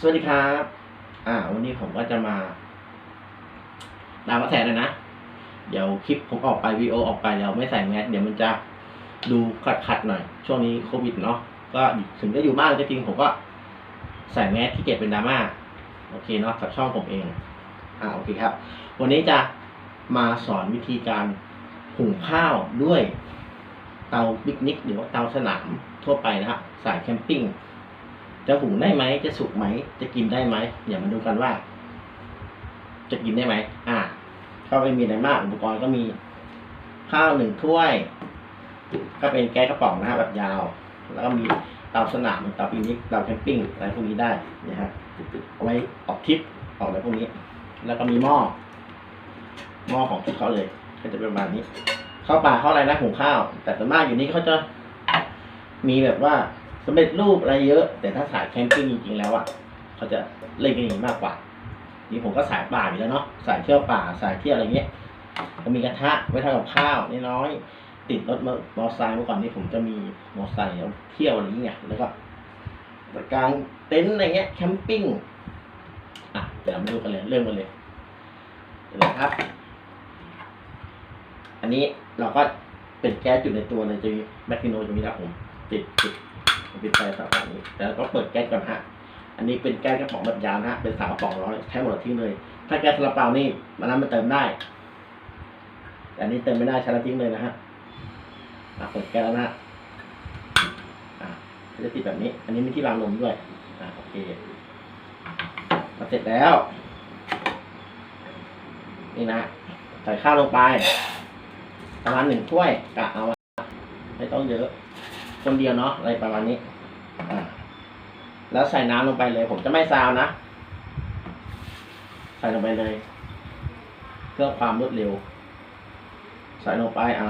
สวัสดีครับ อ่า วันนี้ผมก็จะมาตามกระแสเลยนะ เดี๋ยวคลิปผมออกไปวีโอออกไปแล้วไม่ใส่แมสเดี๋ยวมันจะดูขัดขัดๆหน่อย ช่วงนี้โควิดเนาะ ก็ถึงจะอยู่บ้านก็จริงผมก็ใส่แมสที่เก็บเป็นดราม่า โอเคเนาะกับช่องผมเอง อ่า โอเคครับ วันนี้จะมาสอนวิธีการหุงข้าวด้วยเตาปิกนิกหรือว่าเตาสนามทั่วไปนะครับสายแคมปิ้ง จะหุงได้ไหม จะสุกไหม จะกินได้ไหมเดี๋ยวมาดูกันว่า จะกินได้ไหม อ่า ก็ไม่มีอะไรมากอุปกรณ์ก็มี ข้าวหนึ่งถ้วย ก็เป็นแก๊สกระป๋องนะฮะแบบยาว แล้วก็มีเตาสนามเตาปิกนิกเตาแคมปิ้งอะไรพวกนี้ได้นะฮะเอาไว้ออกทริปออกอะไรพวกนี้ แล้วก็มีหม้อหม้อของเขาเลย ก็จะเป็นประมาณนี้ข้าวปลาข้าวอะไรนะหุงข้าว แต่ส่วนมากอยู่นี้เขาจะมีแบบว่า สำเร็จรูปอะไรเยอะ แต่ถ้าสายแคมปิ้งจริงๆแล้วอะเขาจะเล่นกันอย่างนี้มากกว่า นี่ผมก็สายป่าอยู่แล้วเนาะสายเที่ยวป่าสายเที่ยวอะไรเงี้ยก็มีกระทะไว้ทำกับข้าวน้อยๆติดรถมอมอไซค์เมื่อก่อนนี้ผมจะมีมอไซค์เอาเที่ยวอะไรเงี้ยแล้วก็กางเต็นท์อะไรเงี้ยแคมปิ้งอะเดี๋ยวมาดูกันเลยเริ่มกันเลยนะครับ อันนี้เราก็เป็นแก๊สอยู่ในตัวเลยจะมีแบคทีโนจะมีครับผมติดติด ปิดไฟสามนี้แต่เราก็เปิดแก๊สก่อนฮะอันนี้เป็นแก๊สกระป๋องแบบยาวนะฮะเป็นสามกระป๋องร้อยใช้หมดทิ้งเลย ถ้าแก๊สซาลาเปานี่มันนั้นมันเติมได้แต่อันนี้เติมไม่ได้ใช้แล้วทิ้งเลยนะฮะเปิดแก๊สแล้วนะฮะอะจะติดแบบนี้ อันนี้มีที่รางลมด้วยอะโอเคมาเสร็จแล้วนี่นะใส่ข้าวลงไปประมาณหนึ่งถ้วยกะเอาไม่ต้องเยอะ คนเดียวเนาะอะไรประมาณนี้อ่าแล้วใส่น้ำลงไปเลย ผมจะไม่ซาวนะ ใส่ลงไปเลย เพื่อความรวดเร็ว ใส่ลงไปอ่า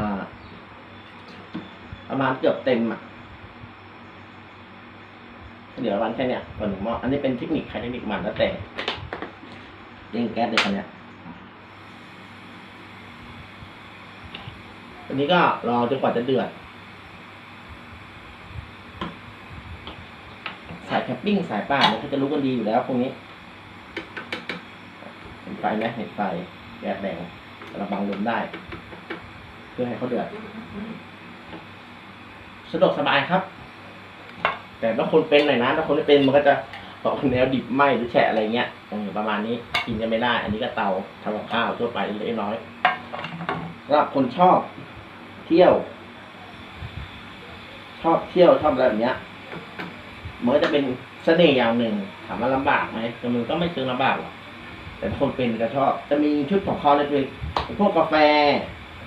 ประมาณเกือบเต็มอะเหลือวันแค่เนี้ยก่อนหนึ่งหม้ออันนี้เป็นเทคนิคใครเทคนิคมันแล้วแต่เร่งแก๊สเลยคันเนี้ยอันนี้ก็รอจนกว่าจะเดือดายแคมปิ้งสายป่าเนี่ยเขาจะรู้กันดีอยู่แล้วพวกนี้เห็นไฟไหมเห็นไฟแก๊สแดงระบังลมได้ เพื่อให้เขาเดือดสะดวกสบายครับ แต่ถ้าคนเป็นหน่อยนะถ้าคนไม่เป็นมันก็จะออกแนวดิบไหมหรือแฉะอะไรเงี้ยประมาณนี้กินกันไม่ได้ อันนี้ก็เตาทำกับข้าวทั่วไปเล็กน้อยสำหรับคนชอบเที่ยว ชอบเที่ยวชอบอะไรแบบเนี้ย มันก็จะเป็นเสน่ห์อย่างหนึ่ง ถามว่าลำบากไหมแต่มันก็ไม่เชิงลำบากหรอกแต่คนเป็นก็ชอบ จะมีชุดของเขาเลยเป็นพวกกาแฟ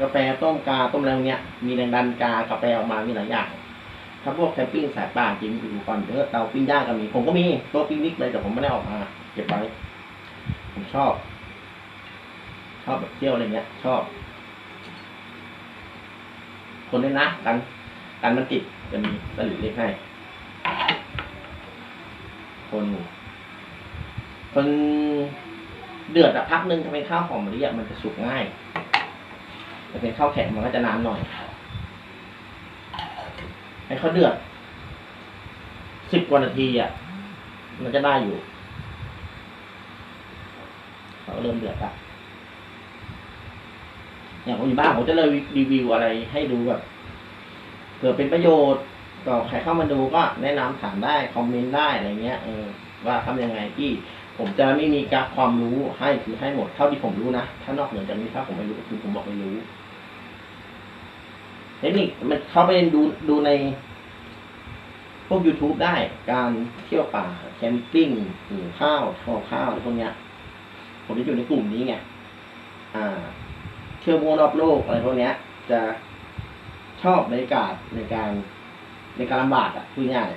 กาแฟต้มกาต้มอะไรพวกเนี้ย มีแรงดันกากาแฟออกมามีหลายอย่าง ถ้าพวกแคมปิ้งสายป่าจริงอุปกรณ์เยอะเตาปิ้งย่างก็มี ผมก็มีโต๊ะปิ้งนิกเลยแต่ผมไม่ได้ออกมาเก็บไว้ผมชอบ ชอบแบบเที่ยวอะไรเงี้ย ชอบ คนด้วยนะกันกันมันติดจะมีตะหลิวเล็กให้ คนคนเดือดอะพักหนึ่งถ้าเป็นข้าวหอมมะลิอะมันจะสุกง่ายถ้าเป็นข้าวแข็งมันก็จะนานหน่อยให้เขาเดือดสิบกว่านาทีอะมันจะได้อยู่เขาก็เริ่มเดือดละอย่างผมอยู่บ้านผมจะเลยรีวิวอะไรให้ดูแบบเผื่อเป็นประโยชน์ ก็ใครเข้ามาดูก็แนะนำถามได้คอมเมนต์ได้อะไรเงี้ยเออว่าทำยังไงที่ผมจะไม่มีการความรู้ให้คือให้หมดเท่าที่ผมรู้นะ ถ้านอกเหนือจากนี้ถ้าผมไม่รู้คือผมบอกไม่รู้เทคนิคมันเข้าไปดูดูในพวก YouTube ได้การเที่ยวป่าแคมปิ้งหุงข้าวทอข้าวอะไรพวกเนี้ย ผมจะอยู่ในกลุ่มนี้ไงอ่า เที่ยวมัวรอบโลกอะไรพวกเนี้ย จะชอบบรรยากาศในการ ในการลำบากอะพูดง่าย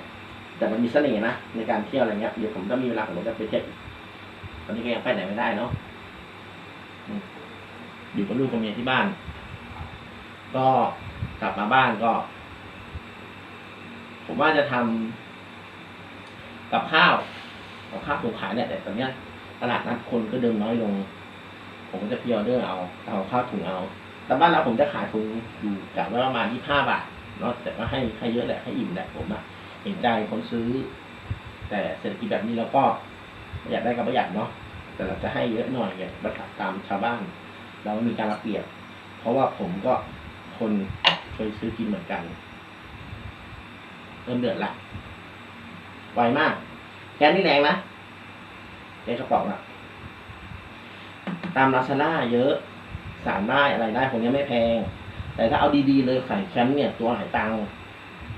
แต่มันมีเสน่ห์นะในการเที่ยวอะไรเงี้ยเดี๋ยวผมจะมีเวลาผมจะไปเที่ยวตอนนี้ก็ยังไปไหนไม่ได้เนาะอยู่กับลูกกับเมียที่บ้าน ก็กลับมาบ้านก็ ผมว่าจะทำกับข้าวกับข้าวถุงขายเนี่ยแต่ตอนเนี้ยตลาดนัดคนก็เดินน้อยลง ผมก็จะพิออเดอร์เอาเอาข้าวถุงเอา แต่บ้านเราผมจะขายถุงอยู่จากว่าประมาณยี่ห้าบาท เนาะแต่ก็ให้ให้เยอะแหละให้อิ่มแหละผมอะเห็นใจคนซื้อ แต่เศรษฐกิจแบบนี้เราก็ประหยัดได้ก็ประหยัดเนาะแต่เราจะให้เยอะหน่อยอย่างระทับตามชาวบ้าน เรามีการรับเปรียบ เพราะว่าผมก็คนเคยซื้อกินเหมือนกันเริ่มเดือดละไวมากแกนี่แรงนะแกกระป๋องอะตามลาซาด้าเยอะ สามได้อะไรได้พวกนี้ไม่แพง แต่ถ้าเอาดีๆเลยใส่แคมป์เนี่ยตัวหายตังค์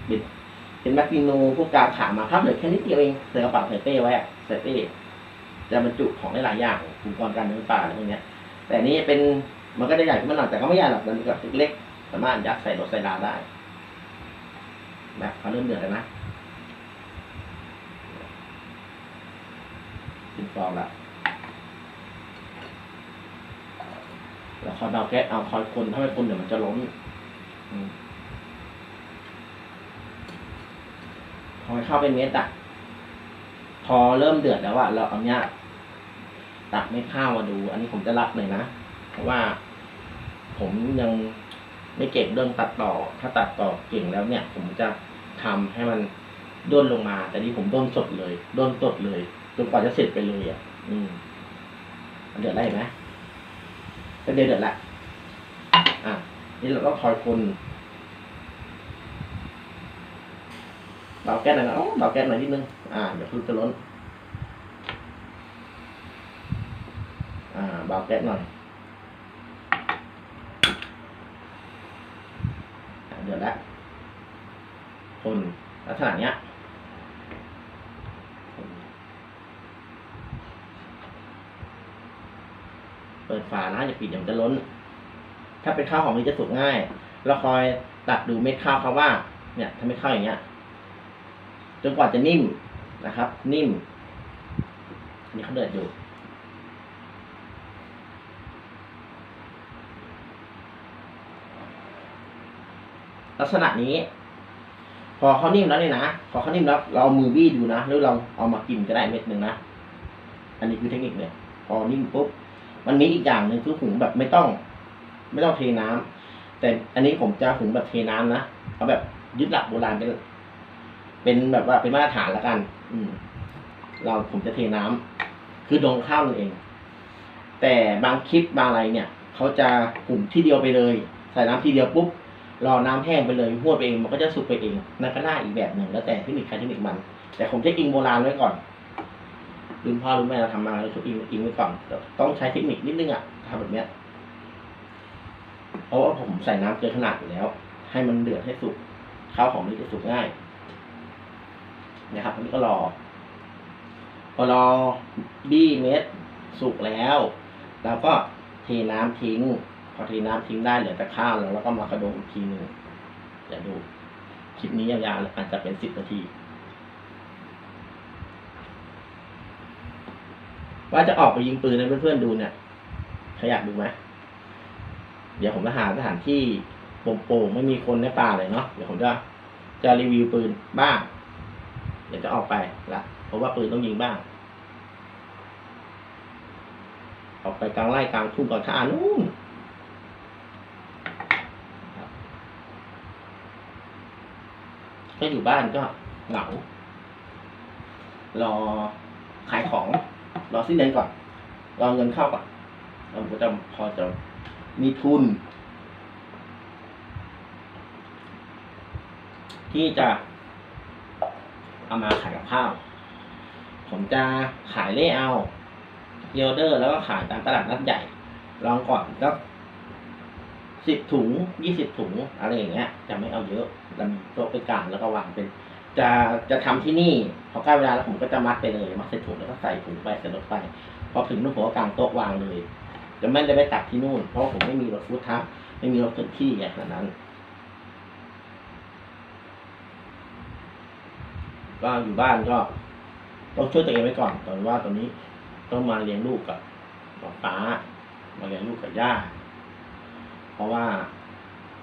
เป็นเป็นแมคคิโนพวกกาขามาครับเหลือแค่นิดเดียวเองใส่กระเป๋าใส่เป้ไว้อะใส่เป้จะบรรจุของได้หลายอย่างอุปกรณ์การเดินป่าอะไรพวกเนี้ยแต่นี้เป็นมันก็จะใหญ่ขึ้นมาหน่อยแต่ก็ไม่ใหญ่หรอกมันแบบเล็กๆสามารถยัดใส่รถใส่ลาได้แบบเขาเริ่มเดือดแล้วนะเป็นฟองละ แล้วคอยเดาแก๊สเอาคอยคนถ้าไม่คนเดี๋ยวมันจะล้มพอมันเข้าเป็นเม็ดอะพอเริ่มเดือดแล้วอะเราเอาเนี้ยตักเม็ดข้าวมาดู อันนี้ผมจะรับหน่อยนะเพราะว่า ผมยังไม่เก่งเรื่องตัดต่อ ถ้าตัดต่อเก่งแล้วเนี่ย ผมจะทำให้มันด้นลงมา แต่นี่ผมด้นสดเลยด้นสดเลยจนกว่าจะเสร็จไปเลยอะ อืมเดือดได้ไหม ก็เดือดเดือดละอะนี่เราก็คอยคนเบาแก๊สหน่อยนะ ปิดฝานะอย่าปิดเดี๋ยวมันจะล้น ถ้าเป็นข้าวหอมมันจะสุกง่าย เราคอยตัดดูเม็ดข้าวเขาว่า เนี่ยถ้าเม็ดข้าวอย่างเงี้ยจนกว่าจะนิ่มนะครับ นิ่มอันนี้เขาเดือดอยู่ลักษณะนี้ พอเขานิ่มแล้วเนี่ยนะพอเขานิ่มแล้วเราเอามือบี้ดูนะหรือเราเอามากินก็ได้เม็ดหนึ่งนะ อันนี้คือเทคนิคเลยพอนิ่มปุ๊บ มันมีอีกอย่างหนึ่งคือหุงแบบไม่ต้อง ไม่ต้องเทน้ำแต่อันนี้ผมจะหุงแบบเทน้ำนะเอาแบบยึดหลักโบราณเป็นเป็นแบบว่าเป็นมาตรฐานละกัน อืม เราผมจะเทน้ำคือดองข้าวนั่นเอง แต่บางคลิปบางอะไรเนี่ยเขาจะหุงที่เดียวไปเลย ใส่น้ำทีเดียวปุ๊บรอน้ำแห้งไปเลยหัวดไปเองมันก็จะสุกไปเองนั่นก็ได้อีกแบบหนึ่งแล้วแต่เทคนิคใครเทคนิคมัน แต่ผมจะอิงโบราณไว้ก่อน รุ่นพ่อรุ่นแม่เราทำมาเราจะอิงอิงไว้ก่อนต้องใช้เทคนิคนิดนึงอะทำแบบเนี้ยเพราะว่าผมใส่น้ำเกินขนาดอยู่แล้ว ให้มันเดือดให้สุกข้าวของมันจะสุกง่ายนะครับอันนี้ก็รอ พอรอบี้เม็ดสุกแล้วเราก็เทน้ำทิ้ง พอเทน้ำทิ้งได้เหลือแต่ข้าวแล้วเราก็มากระดงอีกทีหนึ่งเดี๋ยวดูคลิปนี้ยาวๆอาจจะเป็นสิบนาที ว่าจะออกไปยิงปืนให้เพื่อนๆดูเนี่ยใครอยากดูไหมเดี๋ยวผมจะหาสถานที่โป่งๆไม่มีคนในป่าเลยเนาะเดี๋ยวผมจะจะรีวิวปืนบ้างเดี๋ยวจะออกไปละเพราะว่าปืนต้องยิงบ้าง ออกไปกลางไร่กลางทุ่งกลางทานู่นก็อยู่บ้านก็เหงารอขายของ รอสิ้นเดือนก่อนรอเงินเข้าก่อนเราก็จะพอจะมีทุน ที่จะเอามาขายกับข้าว ผมจะขายเล่เอาเยอเดอร์ แล้วก็ขายตามตลาดนัดใหญ่ ลองก่อนก็สิบถุงยี่สิบถุงอะไรอย่างเงี้ย จะไม่เอาเยอะเรามีโต๊ะไปกลางแล้วก็วางเป็น จะจะทำที่นี่พอใกล้เวลาแล้วผมก็จะมัดไปเลย มัดใส่ถุงแล้วก็ใส่ถุงไปใส่รถไปพอถึงนู่นผมก็กางโต๊ะวางเลยจะไม่ได้ไปตักที่นู่น เพราะผมไม่มีรถฟู้ดทักไม่มีรถเคลื่อนที่อย่างนั้น ก็อยู่บ้านก็ต้องช่วยตัวเองไว้ก่อนตอนว่าตอนนี้ต้องมาเลี้ยงลูกกับป้ามาเลี้ยงลูกกับย่า เพราะว่า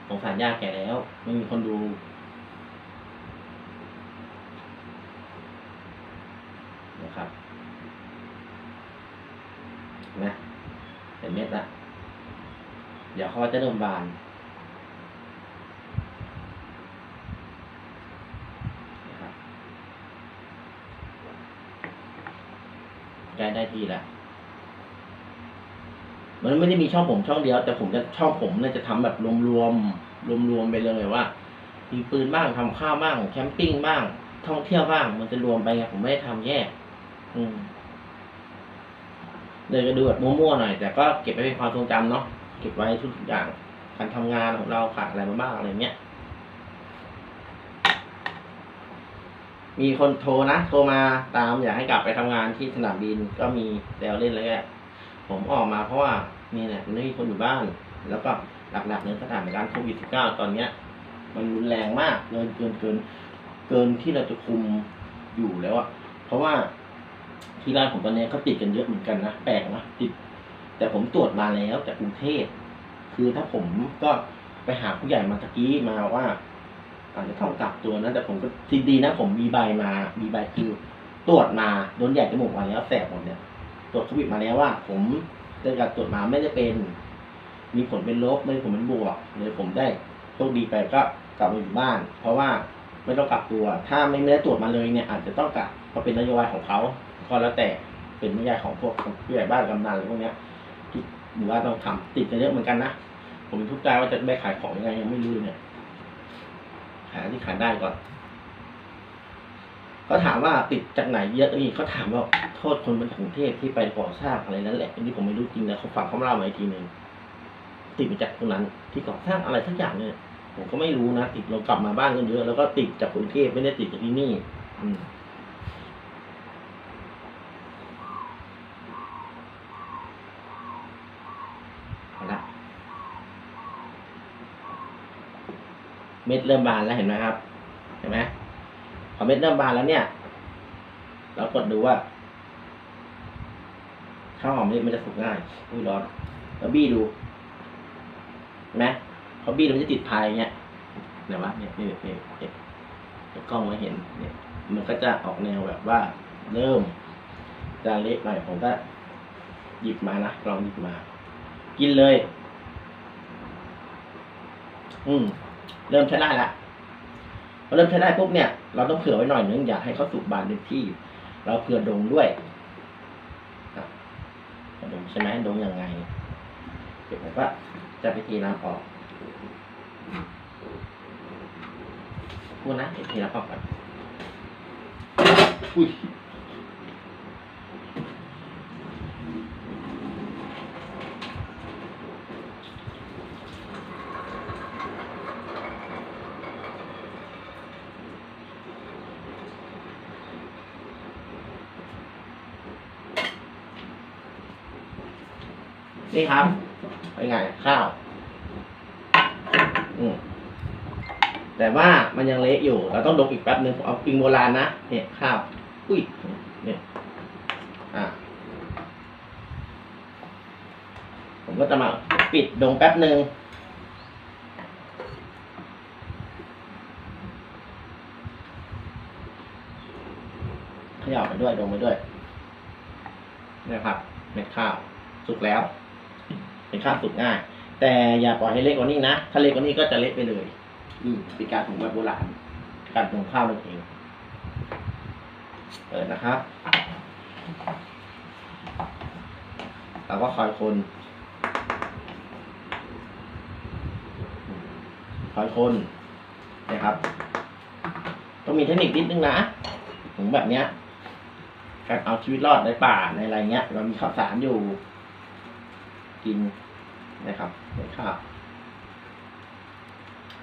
สงสารย่าแก่แล้ว ไม่มีคนดู นะครับเห็นไหมเป็นเม็ดละเดี๋ยวเขาจะเริ่มบาน นะครับใกล้ได้ที่ล้วมันไม่ได้มีช่องผมช่องเดียว แต่ผมจะช่องผมเนี่ยจะทำแบบรวมๆรวมๆไปเลยว่ามีปืนบ้างทำข้าวบ้าง แคมปิ้งบ้าง ท่องเที่ยวบ้าง มันจะรวมไปไงผมไม่ได้ทำแยก อืมเลยก็ดูแบบมั่วๆหน่อยแต่ก็เก็บไว้เป็นความทรงจำเนาะเก็บไว้ทุกอย่างการทำงานของเราผ่านอะไรมาบ้างอะไรเงี้ยมีคนโทรนะ โทรมาตามอยากให้กลับไปทำงานที่สนามบินก็มีแซวเล่นแล้วแหละผมออกมาเพราะว่านี่แหละมันไม่มีคนอยู่บ้าน แล้วก็หลักๆในสถานการณ์โควิด -19 ตอนเนี้ย มันรุนแรงมากเกินเกินเกินเกินที่เราจะคุมอยู่แล้วอะเพราะว่า ที่ร้านผมตอนนี้เขาติดกันเยอะเหมือนกันนะแปลกนะติด แต่ผมตรวจมาแล้วจากกรุงเทพคือถ้าผมก็ไปหาผู้ใหญ่มาตะกี้มาว่าอาจจะต้องกักตัวนะ แต่ผมก็ทีดีนะ ผมมีใบมา มีใบคือตรวจมาโดนใหญ่จมูกมาแล้วแสบหมดเนี่ยตรวจโควิดมาแล้วว่า ผมได้การตรวจมาไม่ได้เป็น มีผลเป็นลบไม่ผลเป็นบวกเลยผมได้โชคดีไปก็กลับมาอยู่บ้าน เพราะว่าไม่ต้องกักตัว ถ้าไม่ได้ตรวจมาเลยเนี่ย อาจจะต้องกักเพราะเป็นนโยบายของเขา ก็แล้วแต่เป็นนโยายของพวกผู้ใหญ่บ้านกำนันอะไรพวกเนี้ยที่หรือว่าต้องทำติดกันเยอะเหมือนกันนะผมทุกข์ใจว่าจะไปขายของยังไงยังไม่รู้เนี่ยหาที่ขายได้ก่อนเขาถามว่าติดจากไหนเยอะนี่เขาถามว่าโทษคนมาจากกรุงเทพที่ไปก่อสร้างอะไรนั่นแหละอันนี้ผมไม่รู้จริงนะเขาฟังเขาเล่ามาอีกทีหนึ่งติดมาจากตรงนั้น ที่ก่อสร้างอะไรสักอย่างเนี่ยผมก็ไม่รู้นะติดเรากลับมาบ้านกันเยอะแล้วก็ติดจากกรุงเทพไม่ได้ติดจากที่นี่ อืมเอาละ เม็ดเริ่มบานแล้วเห็นไหมครับ เห็นไหมพอเม็ดเริ่มบานแล้วเนี่ย เรากดดูว่าข้าวหอมนี่มันจะสุกง่ายอุ้ยร้อนแล้วบี้ดูเห็นไหมพอบี้มันจะติดพายอย่างเงี้ยเดี๋ยววะเนี่ยนี่นี่นี่เดี๋ยวกล้องไว้เห็นเนี่ย มันก็จะออกแนวแบบว่า เริ่มจะเละหน่อยผมก็หยิบมานะลองหยิบมา กินเลย อืม เริ่มใช้ได้ละพอเริ่มใช้ได้ปุ๊บเนี่ย เราต้องเผื่อไว้หน่อยนึงอยากให้เขาสุกบานเต็มที่ เราเผื่อดงด้วยครับดงใช่ไหมดงยังไงเดี๋ยวผมก็จะไปทีน้ำออกพูดนะเดี๋ยวทีน้ำออกก่อนอุ้ย นี่ครับเป็นไงข้าวอืมแต่ว่ามันยังเละอยู่ เราต้องดกอีกแป๊บหนึ่งผมเอาปิงโบราณนะเนี่ยข้าวอุ้ยเนี่ยอ่าผมก็จะมาปิดดงแป๊บหนึ่งขย่าไปด้วยดงไปด้วยนี่ครับเม็ดข้าว สุกแล้ว เป็นข้าวสุกง่าย แต่อย่าปล่อยให้เล็กกว่านี้นะ ถ้าเล็กกว่านี้ก็จะเละไปเลย อืมเป็นการถุงแบบโบราณ การถุงข้าวนั่นเองเปิดนะครับ เราก็คอยคน คอยคนนะครับ ต้องมีเทคนิคนิดนึงนะถุงแบบเนี้ยการเอาชีวิตรอดในป่าในอะไรเงี้ย เรามีข้าวสารอยู่ กินนะครับเป็นข้าว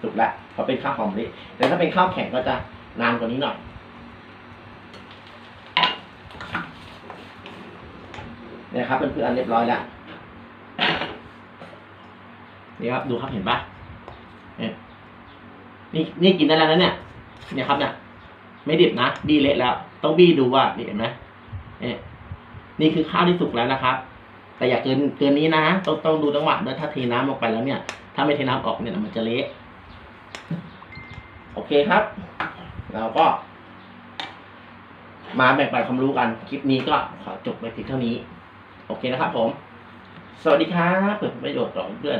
สุกแล้วเพราะเป็นข้าวหอมมะลิแต่ถ้าเป็นข้าวแข็งก็จะนานกว่านี้หน่อยนี่ยครับเป็นเพื่อนเรียบร้อยแล้วนี่ครับดูครับเห็นปะนี่นี่นี่กินได้แล้วนะเนี่ยเนี่ยครับเนี่ยไม่ดิบนะ ดีเละแล้ว ต้องบี้ดูว่านี่เห็นไหมเนี่ยนี่คือข้าวที่สุกแล้วนะครับ แต่อย่าเกินเกินนี้นะต้องต้องดูจังหวะด้วยถ้าเทน้ำลงไปแล้วเนี่ย ถ้าไม่เทน้ำออกเนี่ยมันจะเละโอเคครับ เราก็ มาแบ่งปันความรู้กันคลิปนี้ก็ขอจบไปเพียงเท่านี้ โอเคนะครับผม สวัสดีครับเปิดประโยชน์ต่อเพื่อน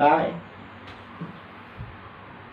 บาย